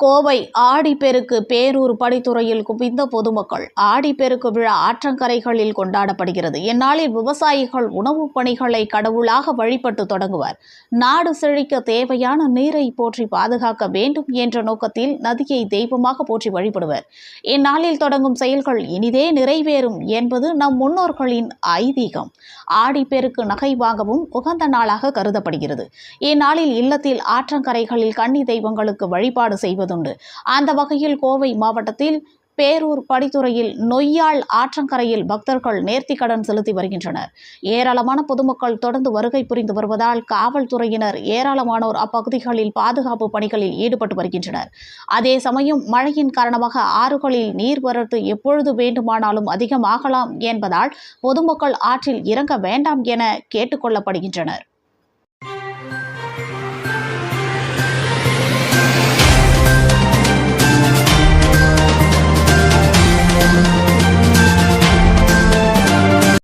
கோவை ஆடிப்பெருக்கு பேரூர் படித்துறையில் குவிந்த பொதுமக்கள். ஆடிப்பெருக்கு விழா ஆற்றங்கரைகளில் கொண்டாடப்படுகிறது. இந்நாளில் விவசாயிகள் உணவுப் பணிகளை கடவுளாக வழிபட்டு தொடங்குவர். நாடு செழிக்க தேவையான நீரை போற்றி பாதுகாக்க வேண்டும் என்ற நோக்கத்தில் நதியை தெய்வமாக போற்றி வழிபடுவர். இந்நாளில் தொடங்கும் செயல்கள் இனிதே நிறைவேறும் என்பது நம் முன்னோர்களின் ஐதீகம். ஆடிப்பெருக்கு நகை வாங்கவும் உகந்த நாளாக கருதப்படுகிறது. இந்நாளில் இல்லத்தில் ஆற்றங்கரைகளில் கன்னி தெய்வங்களுக்கு வழிபாடு செய்வது வருவதுண்டு அந்த வகையில் கோவை மாவட்டத்தில் பேரூர் படித்துறையில் நொய்யாள் ஆற்றங்கரையில் பக்தர்கள் நேர்த்திக்கடன் செலுத்தி வருகின்றனர். ஏராளமான பொதுமக்கள் தொடர்ந்து வருகை புரிந்து வருவதால் காவல்துறையினர் ஏராளமானோர் அப்பகுதிகளில் பாதுகாப்பு பணிகளில் ஈடுபட்டு வருகின்றனர். அதே சமயம் மழையின் காரணமாக ஆறுகளில் நீர்வரத்து எப்பொழுது வேண்டுமானாலும் அதிகமாகலாம் என்பதால் பொதுமக்கள் ஆற்றில் இறங்க வேண்டாம் என கேட்டுக்கொள்ளப்படுகின்றனர்